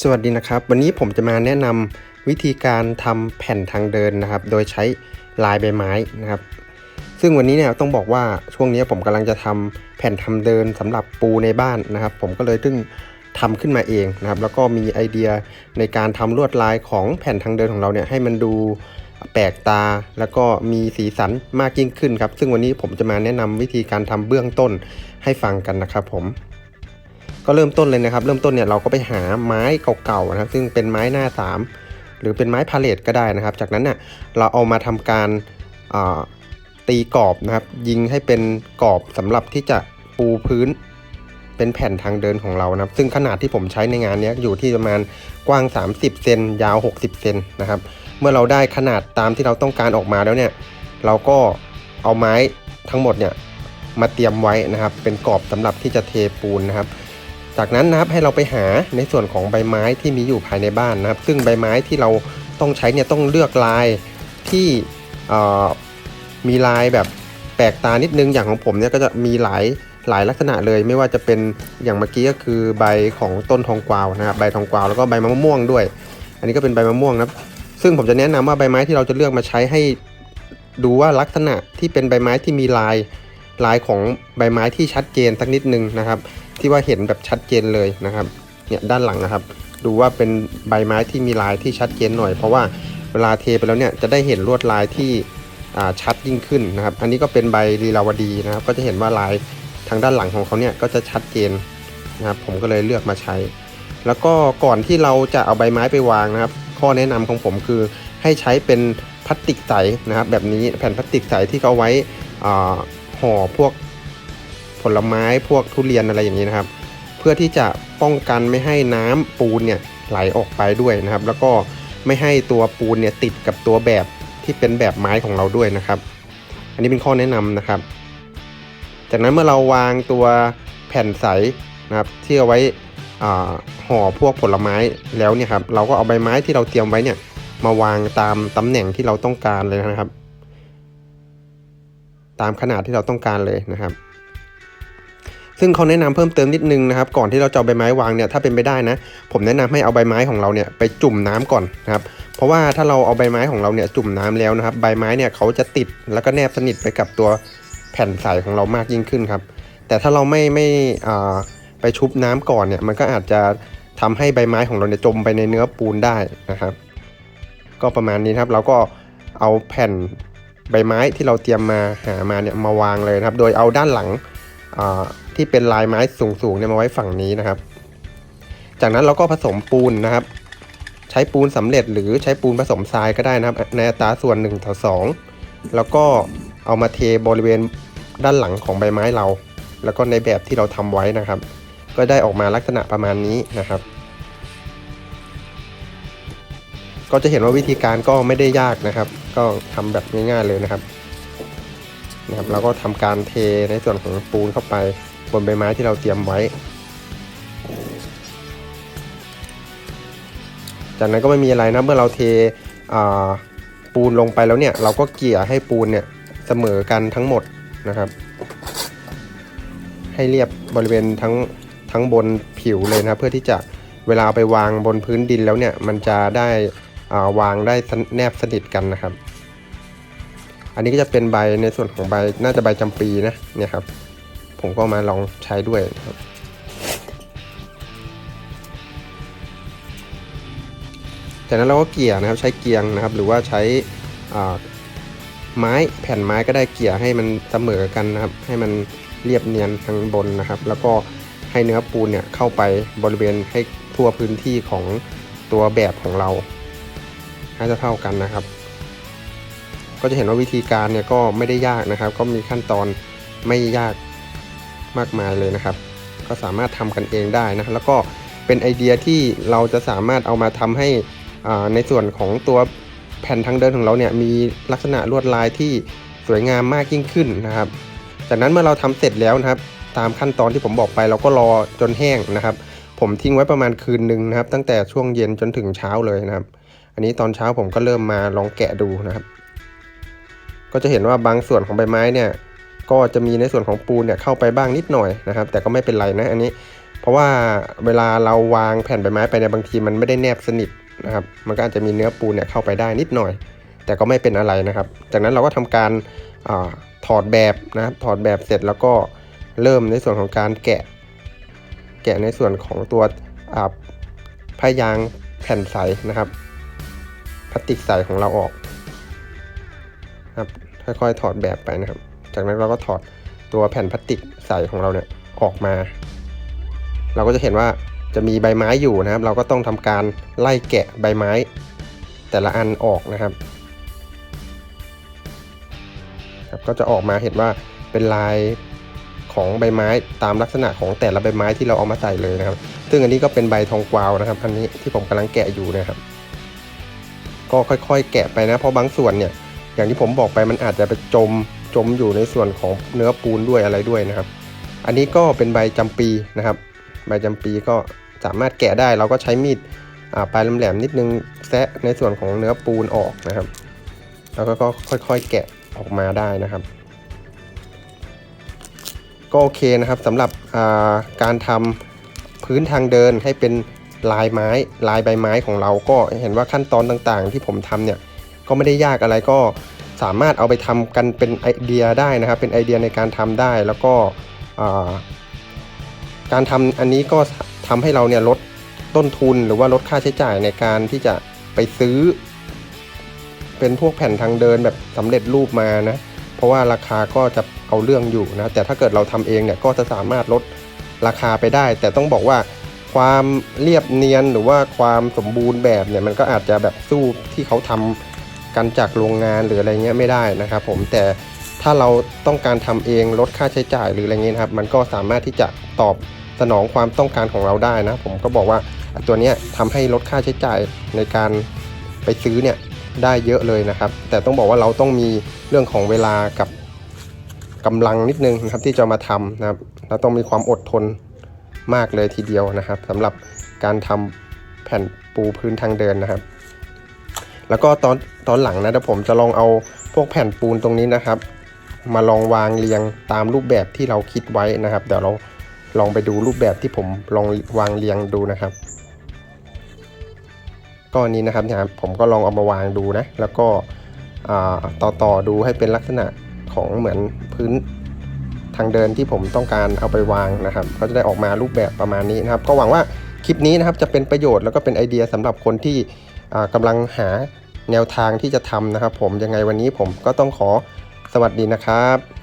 สวัสดีนะครับ วันนี้ผมจะมาแนะนำวิธีการทำแผ่นทางเดินนะครับ โดยใช้ลายใบไม้นะครับ ซึ่งวันนี้เนี่ยต้องบอกว่าช่วงนี้ผมกำลังจะทำแผ่นทำเดินสำหรับปูในบ้านนะครับ ผมก็เลยตึ่งทำขึ้นมาเองนะครับ แล้วก็มีไอเดียในการทำลวดลายของแผ่นทางเดินของเราเนี่ยให้มันดูแปลกตาแล้วก็มีสีสันมากยิ่งขึ้นครับ ซึ่งวันนี้ผมจะมาแนะนำวิธีการทำเบื้องต้นให้ฟังกันนะครับผม ก็เริ่มต้นเลยนะครับ เริ่มต้นเนี่ยเราก็ไปหาไม้เก่าๆนะครับ ซึ่งเป็นไม้หน้าสามหรือเป็นไม้พาเลตก็ได้นะครับ จากนั้นเนี่ยเราเอามาทำการตีกรอบนะครับ ยิงให้เป็นกรอบสำหรับที่จะปูพื้นเป็นแผ่นทางเดินของเรานะครับ ซึ่งขนาดที่ผมใช้ในงานนี้อยู่ที่ประมาณกว้าง 30 เซนยาว 60 เซนนะครับ เมื่อเราได้ขนาดตามที่เราต้องการออกมาแล้วเนี่ย เราก็เอาไม้ทั้งหมดเนี่ยมาเตรียมไว้นะครับ เป็นกรอบสำหรับที่จะเทปูนนะครับ จากนั้นนะครับให้เราไปหาในส่วนของใบไม้ที่มีอยู่ภายในบ้านนะครับ ซึ่งใบไม้ที่เราต้องใช้เนี่ยต้องเลือกลายที่มีลายแบบแปลกตานิดนึงอย่างของผมเนี่ยก็จะมีหลายหลายลักษณะเลย ไม่ว่าจะเป็นอย่างเมื่อกี้ก็คือใบของต้นทองกวาวนะครับใบทองกวาวแล้วก็ใบมะม่วงด้วย อันนี้ก็เป็นใบมะม่วงนะครับซึ่งผมจะแนะนำว่าใบไม้ที่เราจะเลือกมาใช้ให้ดูว่าลักษณะที่เป็นใบไม้ที่มีลายลายของใบไม้ที่ชัดเจนสักนิดนึงนะครับ ที่ว่าเห็นแบบชัดเจนเลยนะครับเนี่ยด้านหลังนะครับ ดูว่าเป็นใบไม้ที่มีลายที่ชัดเจนหน่อย เพราะว่าเวลาเทไปแล้วเนี่ยจะได้เห็นลวดลายที่อ่าชัดยิ่งขึ้นนะครับ อันนี้ก็เป็นใบลีลาวดีนะครับ ก็จะเห็นว่าลายทางด้านหลังของเขาเนี่ยก็จะชัดเจนนะครับ ผมก็เลยเลือกมาใช้ แล้วก็ก่อนที่เราจะเอาใบไม้ไปวางนะครับ ข้อแนะนำของผมคือให้ใช้เป็นพลาสติกใสนะครับ แบบนี้แผ่นพลาสติกใสที่เขาไว้อ่าห่อพวก ผลไม้พวกทุเรียนอะไรอย่างนี้นะครับ เพื่อที่จะป้องกันไม่ให้น้ำปูนเนี่ยไหลออกไปด้วยนะครับ แล้วก็ไม่ให้ตัวปูนเนี่ยติดกับตัวแบบที่เป็นแบบไม้ของเราด้วยนะครับ อันนี้เป็นข้อแนะนำนะครับ จากนั้นเมื่อเราวางตัวแผ่นใสนะครับที่เอาไว้ห่อพวกผลไม้แล้วเนี่ยครับเราก็เอาใบไม้ที่เราเตรียมไว้เนี่ยมาวางตามตำแหน่งที่เราต้องการเลยนะครับ ตามขนาดที่เราต้องการเลยนะครับ ซึ่งเขาแนะนำเพิ่มเติมนิดนึงนะครับก่อนที่เราจะเอาใบไม้วางเนี่ยถ้าเป็นไปได้นะ ผมแนะนำให้เอาใบไม้ของเราเนี่ยไปจุ่มน้ำก่อนนะครับเพราะว่าถ้าเราเอาใบไม้ของเราเนี่ยจุ่มน้ำแล้วนะครับใบไม้เนี่ยเขาจะติดแล้วก็แนบสนิทไปกับตัวแผ่นใสของเรามากยิ่งขึ้นครับแต่ถ้าเราไม่ไม่อ่าไปชุบน้ำก่อนเนี่ยมันก็อาจจะทำให้ใบไม้ของเราเนี่ยจมไปในเนื้อปูนได้นะครับ ก็ประมาณนี้ครับเราก็เอาแผ่นใบไม้ที่เราเตรียมมาหามาเนี่ยมาวางเลยครับ โดยเอาด้านหลัง ที่เป็นลายไม้สูงๆเนี่ยมาไว้ฝั่งนี้นะครับ จากนั้นเราก็ผสมปูนนะครับ ใช้ปูนสำเร็จหรือใช้ปูนผสมทรายก็ได้นะครับ ในอัตราส่วน1ต่อ2แล้วก็เอามาเทบริเวณด้านหลังของใบไม้เรา แล้วก็ในแบบที่เราทำไว้นะครับ ก็ได้ออกมาลักษณะประมาณนี้นะครับ ก็จะเห็นว่าวิธีการก็ไม่ได้ยากนะครับ ก็ทำแบบง่ายๆเลยนะครับ นะครับเราก็ทำการเทในส่วนของปูนเข้าไปบนใบไม้ที่เราเตรียมไว้ จากนั้นก็ไม่มีอะไรนะเมื่อเราเทปูนลงไปแล้วเนี่ยเราก็เกี่ยให้ปูนเนี่ยเสมอกันทั้งหมดนะครับ ให้เรียบบริเวณทั้งทั้งบนผิวเลยนะเพื่อที่จะเวลาเอาไปวางบนพื้นดินแล้วเนี่ยมันจะได้วางได้แนบสนิทกันนะครับ อันนี้ก็จะเป็นใบในส่วนของใบน่าจะใบจำปีนะเนี่ยครับ ผมก็มาลองใช้ด้วยครับจากนั้นเราก็เกี่ยนะครับใช้เกียงนะครับ หรือว่าใช้ไม้แผ่นไม้ก็ได้เกี่ยให้มันเสมอกันนะครับ ให้มันเรียบเนียนทางบนนะครับ แล้วก็ให้เนื้อปูนเนี่ยเข้าไปบริเวณให้ทั่วพื้นที่ของตัวแบบของเราให้เท่ากันนะครับ ก็จะเห็นว่าวิธีการเนี่ยก็ไม่ได้ยากนะครับ ก็มีขั้นตอนไม่ยากมากมายเลยนะครับ ก็สามารถทำกันเองได้นะแล้วก็เป็นไอเดียที่เราจะสามารถเอามาทำให้ในส่วนของตัวแผ่นทางเดินของเราเนี่ยมีลักษณะลวดลายที่สวยงามมากยิ่งขึ้นนะครับ จากนั้นเมื่อเราทำเสร็จแล้วนะครับ ตามขั้นตอนที่ผมบอกไปเราก็รอจนแห้งนะครับ ผมทิ้งไว้ประมาณคืนหนึ่งนะครับ ตั้งแต่ช่วงเย็นจนถึงเช้าเลยนะครับ อันนี้ตอนเช้าผมก็เริ่มมาลองแกะดูนะครับ ก็จะเห็นว่าบางส่วนของใบไม้เนี่ยก็จะมีในส่วนของปูนเนี่ยเข้าไปบ้างนิดหน่อยนะครับ แต่ก็ไม่เป็นไรนะอันนี้ เพราะว่าเวลาเราวางแผ่นใบไม้ไปในบางทีมันไม่ได้แนบสนิทนะครับ มันก็อาจจะมีเนื้อปูนเนี่ยเข้าไปได้นิดหน่อย แต่ก็ไม่เป็นอะไรนะครับ จากนั้นเราก็ทำการอาถอดแบบนะครับถอดแบบเสร็จแล้วก็เริ่มในส่วนของการแกะ แกะในส่วนของตัวอ่าผ้ายางแผ่นใสนะครับพลาสติกใสของเราออก ค่อยๆถอดแบบไปนะครับ จากนั้นเราก็ถอดตัวแผ่นพลาสติกใสของเราเนี่ยออกมา เราก็จะเห็นว่าจะมีใบไม้อยู่นะครับ เราก็ต้องทำการไล่แกะใบไม้ แต่ละอันออกนะครับครับ ก็จะออกมาเห็นว่าเป็นลายของใบไม้ตามลักษณะของแต่ละใบไม้ที่เราเอามาใส่เลยนะครับ ซึ่งอันนี้ก็เป็นใบทองกวาวนะครับ อันนี้ที่ผมกำลังแกะอยู่นะครับ ก็ค่อยๆ แกะไปนะ เพราะบางส่วนเนี่ย อย่างที่ผมบอกไปมันอาจจะไปจมจมอยู่ในส่วนของเนื้อปูนด้วยอะไรด้วยนะครับ อันนี้ก็เป็นใบจำปีนะครับ ใบจำปีก็สามารถแกะได้เราก็ใช้มีดปลายแหลมๆนิดนึงแซะในส่วนของเนื้อปูนออกนะครับ แล้วก็ค่อยๆแกะออกมาได้นะครับ ก็โอเคนะครับสำหรับาการทำพื้นทางเดินให้เป็นลายไม้ลายใบไม้ของเราก็เห็นว่าขั้นตอนต่างๆ ที่ผมทำเนี่ย ก็ไม่ได้ยากอะไรก็สามารถเอาไปทำกันเป็นไอเดียได้นะครับ เป็นไอเดียในการทำได้แล้วก็การทำอันนี้ก็ทำให้เราเนี่ยลดต้นทุนหรือว่าลดค่าใช้จ่ายในการที่จะไปซื้อ เป็นพวกแผ่นทางเดินแบบสำเร็จรูปมานะเพราะว่าราคาก็จะเอาเรื่องอยู่นะแต่ถ้าเกิดเราทำเองเนี่ยก็จะสามารถลดราคาไปได้ แต่ต้องบอกว่าความเรียบเนียนหรือว่าความสมบูรณ์แบบเนี่ยมันก็อาจจะแบบสู้ที่เขาทำ กันจากโรงงานหรืออะไรเงี้ยไม่ได้นะครับผมแต่ถ้าเราต้องการทำเองลดค่าใช้จ่ายหรืออะไรเงี้ยครับมันก็สามารถที่จะตอบสนองความต้องการของเราได้นะผมก็บอกว่าตัวเนี้ยทำให้ลดค่าใช้จ่ายในการไปซื้อเนี่ยได้เยอะเลยนะครับ แต่ต้องบอกว่าเราต้องมีเรื่องของเวลากับกำลังนิดนึงนะครับที่จะมาทำนะครับเราต้องมีความอดทนมากเลยทีเดียวนะครับสำหรับการทำแผ่นปูพื้นทางเดินนะครับ แล้วก็ตอนตอนหลังนะเดี๋ยวผมจะลองเอาพวกแผ่นปูนตรงนี้นะครับ มาลองวางเรียงตามรูปแบบที่เราคิดไว้นะครับ เดี๋ยวเราลองไปดูรูปแบบที่ผมลองวางเรียงดูนะครับก็อันนี้นะครับเนี่ยผมก็ลองเอามาวางดูนะ แล้วก็ต่อต่อดูให้เป็นลักษณะของเหมือนพื้นทางเดินที่ผมต้องการเอาไปวางนะครับ ก็จะได้ออกมารูปแบบประมาณนี้นะครับ ก็หวังว่าคลิปนี้นะครับจะเป็นประโยชน์แล้วก็เป็นไอเดียสำหรับคนที่อ่ากำลังหา แนวทางที่จะทำนะครับ ผมยังไงวันนี้ผมก็ต้องขอสวัสดีนะครับ